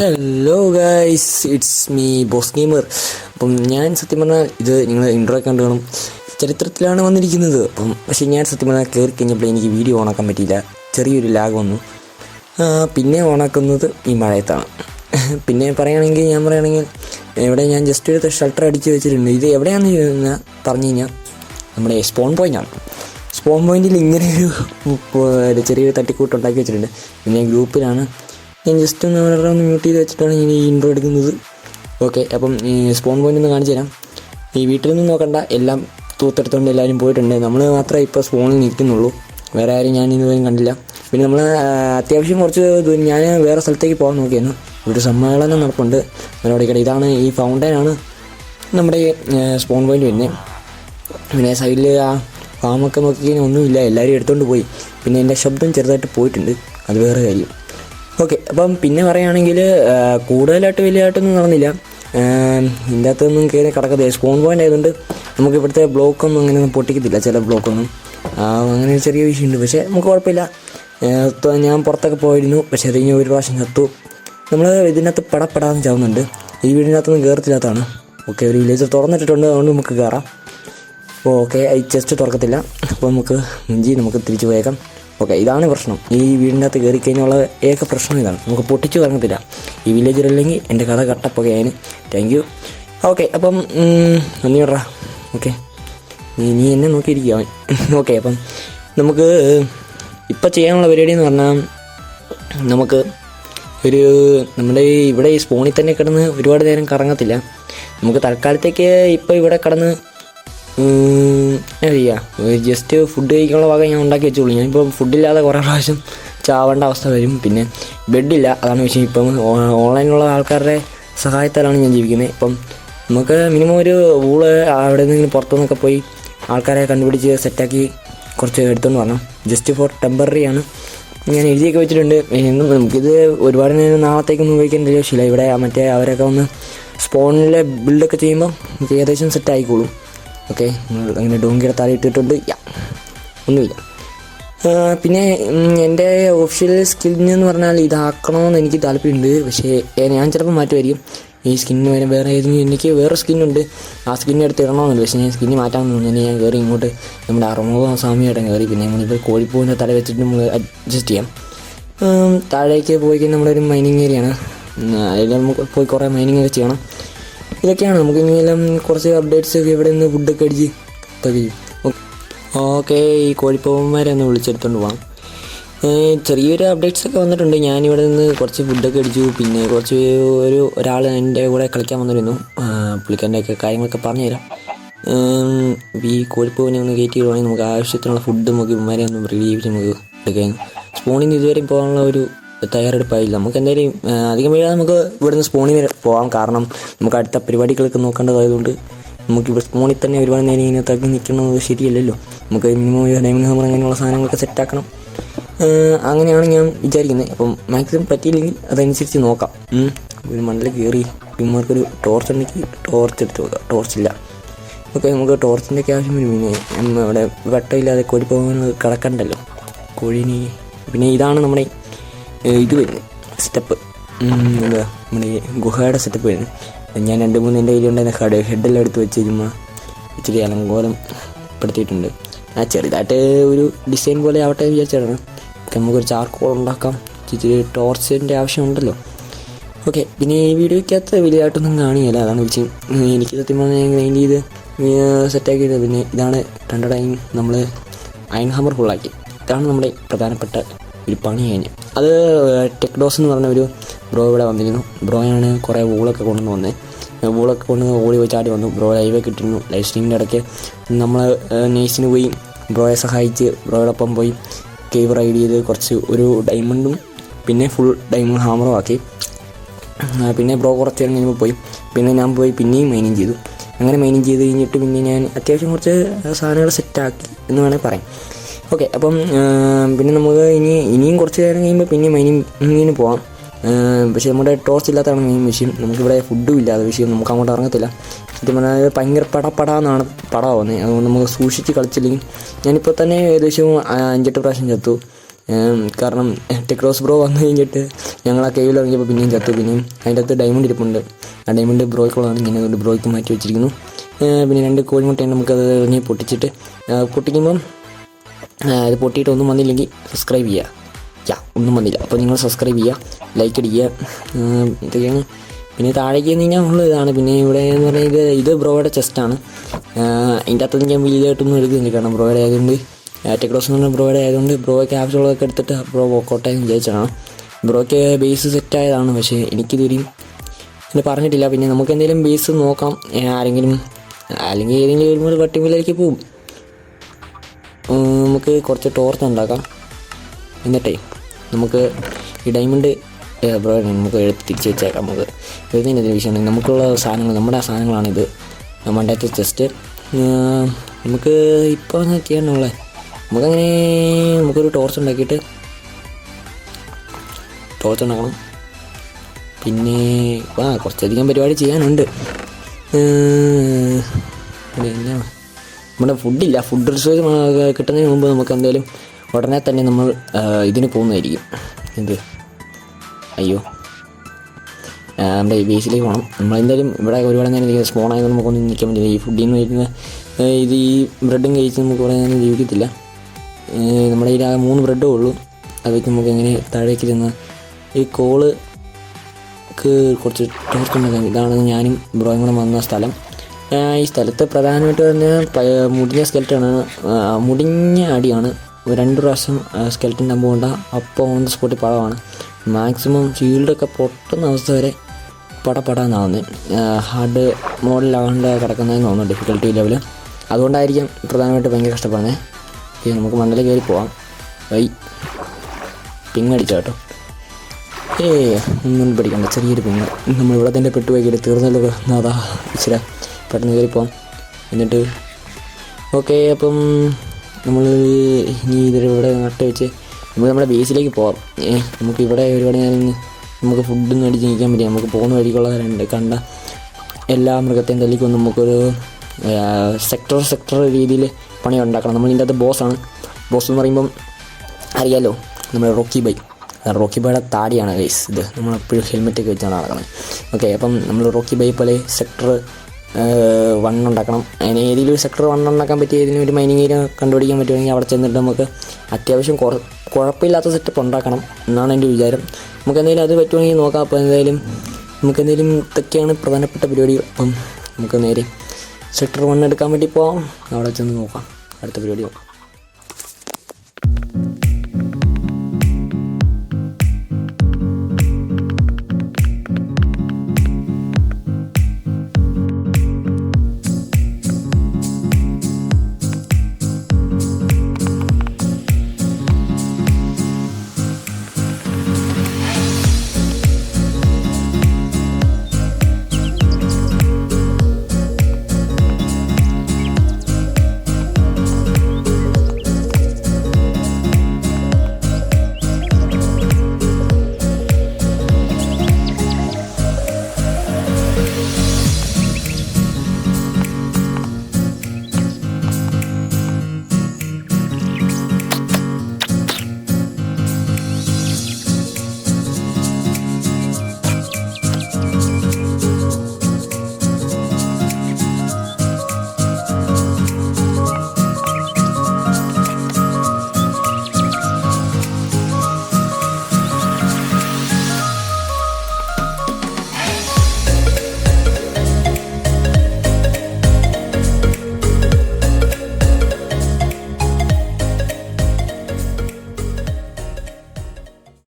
Hello guys it's me boss gamer അപ്പം ഞാൻ സത്യം പറഞ്ഞാൽ ഇത് നിങ്ങൾ ഇൻട്രോ കണ്ടു കാണും. ചരിത്രത്തിലാണ് വന്നിരിക്കുന്നത്. അപ്പം പക്ഷേ ഞാൻ സത്യം പറഞ്ഞാൽ കയറി കഴിഞ്ഞപ്പോൾ എനിക്ക് വീഡിയോ ഓണാക്കാൻ പറ്റിയില്ല. ചെറിയൊരു ലാഗ് വന്നു. പിന്നെ ഓണാക്കുന്നത് ഈ മഴയത്താണ്. പിന്നെ പറയുകയാണെങ്കിൽ ഞാൻ പറയുകയാണെങ്കിൽ ഇവിടെ ഞാൻ ജസ്റ്റ് ഒരു ഷട്ടർ അടിച്ച് വെച്ചിട്ടുണ്ട്. ഇത് എവിടെയാണെന്ന് ചോദിച്ചാൽ പറഞ്ഞു കഴിഞ്ഞാൽ നമ്മുടെ സ്പോൺ പോയിന്റാണ് സ്പോൺ പോയിന്റിൽ ഇങ്ങനെ ഒരു ചെറിയൊരു തട്ടിക്കൂട്ട് ഉണ്ടാക്കി വെച്ചിട്ടുണ്ട്. പിന്നെ ഗ്രൂപ്പിലാണ് ഞാൻ ജസ്റ്റ് ഒന്ന് അവരുടെ ഒന്ന് മ്യൂട്ട് ചെയ്ത് വെച്ചിട്ടാണ് ഞാൻ ഈ ഇൻട്രോ എടുക്കുന്നത്. ഓക്കെ അപ്പം സ്പോൺ പോയിന്റ് ഒന്ന് കാണിച്ചു തരാം. ഈ വീട്ടിൽ നിന്ന് നോക്കണ്ട എല്ലാം തൂത്തെടുത്തുകൊണ്ട് എല്ലാവരും പോയിട്ടുണ്ട്. നമ്മൾ മാത്രമേ ഇപ്പോൾ സ്പോണിൽ നിൽക്കുന്നുള്ളൂ. വേറെ ആരും ഞാൻ ഇതുവരെയും കണ്ടില്ല. പിന്നെ നമ്മൾ അത്യാവശ്യം കുറച്ച് ഞാൻ വേറെ സ്ഥലത്തേക്ക് പോകാൻ നോക്കിയായിരുന്നു ഒരു സമ്മേളനം നടപ്പുണ്ട്. അതിനോടിക്കട്ടെ ഇതാണ് ഈ ഫൗണ്ടൈനാണ് നമ്മുടെ സ്പോൺ പോയിന്റ് വരുന്നത് പിന്നെ സൈഡിൽ ആ ഫാമൊക്കെ നോക്കി കഴിഞ്ഞാൽ ഒന്നുമില്ല. എല്ലാവരും എടുത്തുകൊണ്ട് പോയി. പിന്നെ എന്റെ ശബ്ദം ചെറുതായിട്ട് പോയിട്ടുണ്ട്. അത് വേറെ കാര്യം. ഓക്കെ അപ്പം പിന്നെ പറയുകയാണെങ്കിൽ കൂടുതലായിട്ട് വലിയതായിട്ടൊന്നും നടന്നില്ല. ഇതിന്റെ അകത്തൊന്നും കയറി കിടക്കത്തില്ല സ്പോൺ പോയിന്റ് ആയതുകൊണ്ട് നമുക്ക് ഇവിടുത്തെ ബ്ലോക്കൊന്നും അങ്ങനെ ഒന്നും പൊട്ടിക്കത്തില്ല ചില ബ്ലോക്കൊന്നും അങ്ങനെ ചെറിയ വിഷയമുണ്ട്. പക്ഷേ നമുക്ക് കുഴപ്പമില്ല. ഞാൻ പുറത്തൊക്കെ പോയിരുന്നു. പക്ഷേ അത് കഴിഞ്ഞ് ഒരു പ്രാവശ്യം ചത്തു. നമ്മൾ ഇതിനകത്ത് പടപ്പെടാന്ന് ചാവുന്നുണ്ട്. ഈ വീടിനകത്തൊന്നും കയറത്തില്ലാത്തതാണ് ഓക്കെ ഒരു വില്ലേജ് തുറന്നിട്ടിട്ടുണ്ട്. അതുകൊണ്ട് നമുക്ക് കയറാം ഓക്കെ ഈ ചെസ്റ്റ് തുറക്കത്തില്ല. അപ്പോൾ നമുക്ക് ഇഞ്ചി നമുക്ക് തിരിച്ചു പോയേക്കാം. ഓക്കെ ഇതാണ് പ്രശ്നം. ഈ വീടിന്റെ അകത്ത് കയറി കഴിഞ്ഞുള്ള ഏക പ്രശ്നം ഇതാണ്. നമുക്ക് പൊട്ടിച്ചു കറങ്ങത്തില്ല ഈ വില്ലേജിലല്ലെങ്കിൽ എന്റെ കഥ കട്ടപ്പൊക്കെയാണ് താങ്ക് യു ഓക്കെ അപ്പം നന്ദി വിടറാ ഓക്കെ നീ നീ എന്നെ നോക്കിയിരിക്കുക ഓക്കെ അപ്പം നമുക്ക് ഇപ്പം ചെയ്യാനുള്ള പരിപാടി എന്ന് പറഞ്ഞാൽ നമുക്ക് ഒരു നമ്മുടെ ഇവിടെ ഈ സ്പൂണിൽ തന്നെ കിടന്ന് ഒരുപാട് നേരം കറങ്ങത്തില്ല. നമുക്ക് തൽക്കാലത്തേക്ക് ഇപ്പോൾ ഇവിടെ കിടന്ന് അറിയാം ജസ്റ്റ് ഫുഡ് കഴിക്കാനുള്ള വക ഞാൻ ഉണ്ടാക്കി വെച്ചോളൂ ഞാനിപ്പോൾ ഫുഡില്ലാതെ കുറേ പ്രാവശ്യം ചാവേണ്ട അവസ്ഥ വരും. പിന്നെ ബെഡില്ല അതാണ് വിഷയം. ഇപ്പം ഓൺലൈനിലുള്ള ആൾക്കാരുടെ സഹായത്താലാണ് ഞാൻ ജീവിക്കുന്നത്. ഇപ്പം നമുക്ക് മിനിമം ഒരു ഊൾ അവിടെ നിന്നെങ്കിലും പുറത്തുനിന്നൊക്കെ പോയി ആൾക്കാരെ കണ്ടുപിടിച്ച് സെറ്റാക്കി കുറച്ച് എടുത്തുകൊണ്ട് വരണം. ജസ്റ്റ് ഫോർ ടെമ്പററി ആണ്. ഞാൻ എഴുതിയൊക്കെ വെച്ചിട്ടുണ്ട്. നമുക്കിത് ഒരുപാട് നേരം നാളത്തേക്കൊന്നും ഉപയോഗിക്കേണ്ട ആവശ്യമില്ല ഇവിടെ മറ്റേ അവരൊക്കെ ഒന്ന് സ്പോണിലെ ബിൽഡൊക്കെ ചെയ്യുമ്പോൾ ഏകദേശം സെറ്റ് ആയിക്കോളും. ഓക്കെ അങ്ങനെ ഡോങ്കിയുടെ താഴെ ഇട്ടിട്ടുണ്ട്. യാ ഒന്നുമില്ല. പിന്നെ എന്റെ ഒഫീഷ്യൽ സ്കിൽ എന്ന് പറഞ്ഞാൽ ഇതാക്കണമെന്ന് എനിക്ക് താല്പര്യമുണ്ട്. പക്ഷേ ഞാൻ ചിലപ്പോൾ മാറ്റുമായിരിക്കും. ഈ സ്കിന്നിന് വരെ വേറെ ഏതെങ്കിലും എനിക്ക് വേറെ സ്കിന്നുണ്ട് ആ സ്കിന്നെ എടുത്ത് ഇടണമെന്നില്ല. പക്ഷേ ഞാൻ സ്കിന്ന് മാറ്റാമെന്ന് തോന്നുന്നു ഞാൻ കയറി ഇങ്ങോട്ട് നമ്മുടെ അറുമുഖ സ്വാമിയായിട്ട് കയറി പിന്നെ നമ്മളിപ്പോൾ കോഴിപ്പൂവിന്റെ തല വെച്ചിട്ട് നമ്മൾ അഡ്ജസ്റ്റ് ചെയ്യാം. താഴേക്ക് പോയി കഴിഞ്ഞാൽ നമ്മുടെ ഒരു മൈനിങ് ഏരിയയാണ് അതിൽ നമുക്ക് പോയി കുറേ മൈനിങ് ഒക്കെ ചെയ്യണം. ഇതൊക്കെയാണ് നമുക്ക് ഇനിയെല്ലാം കുറച്ച് അപ്ഡേറ്റ്സ് ഒക്കെ ഇവിടെ നിന്ന് ഫുഡൊക്കെ അടിച്ച് കഴിയും ഓക്കെ ഈ കോഴിപ്പവന്മാരെ ഒന്ന് വിളിച്ചെടുത്തോണ്ട് പോകാം ചെറിയൊരു അപ്ഡേറ്റ്സ് ഒക്കെ വന്നിട്ടുണ്ട്. ഞാനിവിടെ നിന്ന് കുറച്ച് ഫുഡൊക്കെ അടിച്ചു. പിന്നെ കുറച്ച് ഒരു ഒരാൾ എന്റെ കൂടെ കളിക്കാൻ വന്നിരുന്നു. പുള്ളിക്കാരന്റെയൊക്കെ കാര്യങ്ങളൊക്കെ പറഞ്ഞുതരാം. ഈ കോഴിപ്പൂവിനെ ഒന്ന് കയറ്റി വിടുവാണെങ്കിൽ നമുക്ക് ആവശ്യത്തിനുള്ള ഫുഡ് നമുക്ക് ഇവന്മാരെ ഒന്ന് റിലീവ് നമുക്ക് എടുക്കാം സ്പൂണിൽ നിന്ന് ഇതുവരെ പോകാനുള്ള ഒരു തയ്യാറെടുപ്പായില്ല. നമുക്ക് എന്തായാലും അധികം വൈകാതെ നമുക്ക് ഇവിടുന്ന് സ്പൂണിൽ പോകാം കാരണം നമുക്ക് അടുത്ത പരിപാടികളൊക്കെ നോക്കേണ്ടതായതുകൊണ്ട് നമുക്ക് ഇവിടെ സ്പൂണിൽ തന്നെ ഒരുപാട് നേരം ഇങ്ങനെ തങ്ങി നിൽക്കുന്നത് ശരിയല്ലല്ലോ. നമുക്ക് മിനിമം ഒരു ഡയമണ്ട് ഹമർ അങ്ങനെയുള്ള സാധനങ്ങളൊക്കെ സെറ്റാക്കണം അങ്ങനെയാണ് ഞാൻ വിചാരിക്കുന്നത്. അപ്പം മാക്സിമം പറ്റിയില്ലെങ്കിൽ അതനുസരിച്ച് നോക്കാം. ഒരു മണ്ണിൽ കയറി പിന്മാർക്കൊരു ടോർച്ച് ഉണ്ടെങ്കിൽ ടോർച്ച് എടുത്ത് നോക്കാം ടോർച്ചില്ല ഓക്കെ നമുക്ക് ടോർച്ചിന്റെ ഒക്കെ ആവശ്യം വരും. പിന്നെ അവിടെ വെട്ടമില്ലാതെ കോഴി പോകാൻ കിടക്കണ്ടല്ലോ. കോഴിനെ പിന്നെ ഇതാണ് നമ്മുടെ ഇത് വരുന്നത് സ്റ്റെപ്പ് എന്താ നമ്മുടെ ഗുഹയുടെ സെറ്റപ്പ് വരുന്നത് ഞാൻ രണ്ട് മൂന്ന് എന്റെ കയ്യിലുണ്ടായിരുന്ന ഹെഡ് ഹെഡെല്ലാം എടുത്ത് വെച്ച് ചുമ്മാ ഇച്ചിരി അലങ്കോലം പെടുത്തിയിട്ടുണ്ട്. ആ ചെറുതായിട്ട് ഒരു ഡിസൈൻ പോലെ ആവട്ടെ വിചാരിച്ചാണ് നമുക്കൊരു ചാർക്കോൾ ഉണ്ടാക്കാം. ഇച്ചിരി ടോർച്ചിന്റെ ആവശ്യമുണ്ടല്ലോ. ഓക്കെ പിന്നെ ഈ വീഡിയോയ്ക്കകത്ത് വലിയതായിട്ടൊന്നും കാണിയല്ല അതാണ് വിളിച്ച് എനിക്ക് സത്യം പറഞ്ഞാൽ ഞാൻ ഗ്രൈൻഡ് ചെയ്ത് സെറ്റാക്കിയത് പിന്നെ ഇതാണ് രണ്ടടയും നമ്മൾ അയൺ ഹാമർ ഫുള്ളാക്കി ഇതാണ് നമ്മുടെ പ്രധാനപ്പെട്ട ഒരു പണി കഴിഞ്ഞ്. അത് ടെക്ഡോസ് എന്ന് പറഞ്ഞ ഒരു ബ്രോ ഇവിടെ വന്നിരുന്നു. ബ്രോയാണ് കുറേ വൂളൊക്കെ കൊണ്ടുവന്ന് വന്നത് വൂളൊക്കെ കൊണ്ട് ഓടി പോയി വന്നു. ബ്രോ ലൈവ് കിട്ടുന്നു ലൈവ് സ്ട്രീമിന്റെ ഇടയ്ക്ക് നമ്മൾ നേഴ്സിന് പോയി. ബ്രോയെ സഹായിച്ച് ബ്രോയോടൊപ്പം പോയി. കേവ് റൈഡ് ചെയ്ത് കുറച്ച് ഒരു ഡയമണ്ടും പിന്നെ ഫുൾ ഡയമണ്ട് ഹാമറും ആക്കി. പിന്നെ ബ്രോ കുറച്ച് നേരം കഴിയുമ്പോൾ പോയി. പിന്നെ ഞാൻ പോയി പിന്നെയും മൈനിങ് ചെയ്തു. അങ്ങനെ മൈനിങ് ചെയ്ത് കഴിഞ്ഞിട്ട് പിന്നെ ഞാൻ അത്യാവശ്യം കുറച്ച് സാധനങ്ങൾ സെറ്റാക്കി എന്ന് വേണമെങ്കിൽ പറയാം. ഓക്കെ അപ്പം പിന്നെ നമുക്ക് ഇനി ഇനിയും കുറച്ച് നേരം കഴിയുമ്പോൾ പിന്നെ മൈനിങ്ങിന് പോവാം. ആ, പക്ഷേ നമ്മുടെ ടോർച്ച് ഇല്ലാത്തതാണ് മെയിൻ വിഷയം. നമുക്കിവിടെ ഫുഡും ഇല്ലാതെ വിഷയം നമുക്ക് അങ്ങോട്ട് ഇറങ്ങത്തില്ല. സത്യം പറഞ്ഞാൽ ഭയങ്കര പടപടാന്നാണ് പടമാവുന്നത് അതുകൊണ്ട് നമുക്ക് സൂക്ഷിച്ച് കളിച്ചില്ലെങ്കിൽ ഞാനിപ്പോൾ തന്നെ ഏകദേശം അഞ്ചെട്ട് പ്രാവശ്യം ചത്തു. കാരണം ടെക്രോസ് ബ്രോ വന്നു കഴിഞ്ഞിട്ട് ഞങ്ങൾ ആ കേവിൽ ഇറങ്ങിയപ്പോൾ പിന്നെയും ചത്തു. പിന്നെയും അതിന്റെ അകത്ത് ഡയമണ്ട് ഇരിപ്പുണ്ട്. ആ ഡയമണ്ട് ബ്രോയ്ക്കുള്ളതാണ് ഞാൻ അതുകൊണ്ട് ബ്രോയ്ക്ക് മാറ്റി വെച്ചിരിക്കുന്നു. പിന്നെ രണ്ട് കോഴിമുട്ടയാണ് നമുക്കത് ഇറങ്ങി പൊട്ടിച്ചിട്ട്. പൊട്ടിക്കുമ്പം ഇത് പൊട്ടിയിട്ടൊന്നും വന്നില്ലെങ്കിൽ സബ്സ്ക്രൈബ് ചെയ്യുക യാ ഒന്നും വന്നില്ല. അപ്പോൾ നിങ്ങൾ സബ്സ്ക്രൈബ് ചെയ്യുക ലൈക്ക് അടിക്കുക ഇതൊക്കെയാണ്. പിന്നെ താഴേക്ക് നിന്ന് കഴിഞ്ഞാൽ ഉള്ള ഇതാണ്. പിന്നെ ഇവിടെ എന്ന് പറഞ്ഞാൽ ഇത് ഇത് ബ്രോയുടെ ചെസ്റ്റാണ് ഇതിന്റെ അകത്ത് ഞാൻ വലിയതായിട്ടൊന്നും എടുക്കുന്നില്ല കാരണം ബ്രോയുടെ ആയതുകൊണ്ട് ക്രോസ് എന്ന് പറഞ്ഞ ബ്രോയുടെ ആയതുകൊണ്ട് ബ്രോയ്ക്ക് ആവശ്യമുള്ളതൊക്കെ എടുത്തിട്ട് ബ്രോ വോക്കൗട്ട് ആയി വിചാരിച്ചതാണ്. ബ്രോയ്ക്ക് ബേസ് സെറ്റായതാണ് പക്ഷേ എനിക്കിതുവരെയും എന്നെ പറഞ്ഞിട്ടില്ല. പിന്നെ നമുക്ക് എന്തെങ്കിലും ബേസ് നോക്കാം. ആരെങ്കിലും അല്ലെങ്കിൽ ഏതെങ്കിലും ഒരു വട്ടിമിലേക്ക് പോകും നമുക്ക് കുറച്ച് ടോർച്ച് ഉണ്ടാക്കാം. എന്നിട്ടേ നമുക്ക് ഈ ഡയമണ്ട് ബ്രോ നമുക്ക് എടുത്ത് തിരിച്ച് വെച്ചേക്കാം നമുക്ക്. എഴുതുന്നതിന് ഇതിന് വിഷയമുണ്ട് നമുക്കുള്ള സാധനങ്ങൾ നമ്മുടെ സാധനങ്ങളാണിത് മണ്ടത്തെ ചെസ്റ്റ് നമുക്ക് ഇപ്പോൾ എന്നാ ചെയ്യാനുള്ളത് നമുക്കങ്ങനെ നമുക്കൊരു ടോർച്ച് ഉണ്ടാക്കിയിട്ട് ടോർച്ച് ഉണ്ടാക്കണം. പിന്നെ ആ കുറച്ചധികം പരിപാടി ചെയ്യാനുണ്ട്. പിന്നെ എന്നാ നമ്മുടെ ഫുഡില്ല ഫുഡ് റിസോഴ്സ് കിട്ടുന്നതിന് മുമ്പ് നമുക്ക് എന്തായാലും ഉടനെ തന്നെ നമ്മൾ ഇതിന് പോകുന്നതായിരിക്കും. എന്ത്? അയ്യോ. നമ്മുടെ ബേസിലേക്ക് പോകണം നമ്മളെന്തായാലും ഇവിടെ ഒരുപാട് നേരം സ്പോൺ ആയത് നമുക്കൊന്നും നിൽക്കാൻ പറ്റില്ല. ഈ ഫുഡിൽ നിന്ന് വരുന്ന ഇത് ഈ ബ്രെഡും കഴിച്ച് നമുക്ക് കുറേ നേരം ജീവിക്കത്തില്ല. നമ്മുടെ ആകെ മൂന്ന് ബ്രെഡേ ഉള്ളൂ. അതൊക്കെ നമുക്ക് എങ്ങനെ താഴേക്ക് ചെന്ന് ഈ കോൾ കുറച്ച് ടോർച്ച് ഉണ്ടാക്കാൻ ഇതാണ് ഞാനും ബ്രോയും കൂടെ വന്ന സ്ഥലം. ഈ സ്ഥലത്ത് പ്രധാനമായിട്ട് പറഞ്ഞ മുടിഞ്ഞ സ്കെൽറ്റാണ് മുടിഞ്ഞ അടിയാണ്. രണ്ട് പ്രാവശ്യം സ്കെൽറ്റൻ നമ്പ് കൊണ്ട അപ്പോൾ ഓൺ ദ സ്പോട്ടിൽ പടമാണ് മാക്സിമം ഷീൽഡൊക്കെ പൊട്ടുന്ന അവസ്ഥ വരെ പടപടാന്നാവുന്നത് ഹാർഡ് മോഡലാകാണ്ട് കിടക്കുന്നതെന്ന് തോന്നുന്നു ഡിഫിക്കൽട്ടി ലെവൽ അതുകൊണ്ടായിരിക്കും പ്രധാനമായിട്ട് ഭയങ്കര കഷ്ടപ്പെടുന്നത് ഓക്കെ നമുക്ക് മണ്ണിൽ കയറി പോവാം. വൈ പിങ് അടിച്ചോ കേട്ടോ. ഏ ഒന്നും പഠിക്കണ്ട ചെറിയൊരു പിങ്ങ് നമ്മൾ ഇവിടെ തന്നെ പെട്ടുപോയി. കയറി തീർന്നല്ലോ. അതാ ഇച്ചിരി പെട്ടെന്ന് കയറിപ്പോം എന്നിട്ട് ഓക്കെ അപ്പം നമ്മൾ ഇനി ഇതൊരു ഇവിടെ നട്ട് വെച്ച് നമുക്ക് നമ്മുടെ ബേസിലേക്ക് പോവാം. നമുക്ക് ഇവിടെ ഒരുപാട് നേരം നമുക്ക് ഫുഡൊന്നും അടിച്ച് നിൽക്കാൻ പറ്റില്ല. നമുക്ക് പോകുന്ന വഴിക്കുള്ള രണ്ട് കണ്ട എല്ലാ മൃഗത്തെയും തല്ലിക്കും നമുക്കൊരു സെക്ടർ സെക്ടർ രീതിയിൽ പണി ഉണ്ടാക്കണം. നമ്മൾ ഇതിന്റെ അകത്ത് ബോസാണ് ബോസ് എന്ന് പറയുമ്പം അറിയാലോ നമ്മുടെ റോക്കി ബൈ റോക്കി ബൈയുടെ താടിയാണ് ഗൈസ് ഇത്. നമ്മളെപ്പോഴും ഹെൽമെറ്റ് ഒക്കെ വെച്ചാണ് നടക്കുന്നത് ഓക്കെ അപ്പം നമ്മൾ റോക്കി ബൈ പോലെ സെക്ടർ വൺ ഉണ്ടാക്കണം. അതിന് ഏതെങ്കിലും ഒരു സെക്ടർ വൺ ഉണ്ടാക്കാൻ പറ്റിയ ഏതെങ്കിലും ഒരു മൈനിങ് ഏരിയ കണ്ടുപിടിക്കാൻ പറ്റുമെങ്കിൽ അവിടെ ചെന്നിട്ട് നമുക്ക് അത്യാവശ്യം കുഴപ്പമില്ലാത്ത സെറ്റപ്പ് ഉണ്ടാക്കണം എന്നാണ് എന്റെ വിചാരം. നമുക്ക് എന്തെങ്കിലും അത് പറ്റുമെങ്കിൽ നോക്കാം. അപ്പോൾ എന്തായാലും നമുക്ക് എന്തെങ്കിലും ഇതൊക്കെയാണ് പ്രധാനപ്പെട്ട പരിപാടികൾ. അപ്പം നമുക്ക് നേരെ സെക്ടർ വൺ എടുക്കാൻ വേണ്ടി പോവാം. അവിടെ ചെന്ന് നോക്കാം. അടുത്ത പരിപാടി നോക്കാം.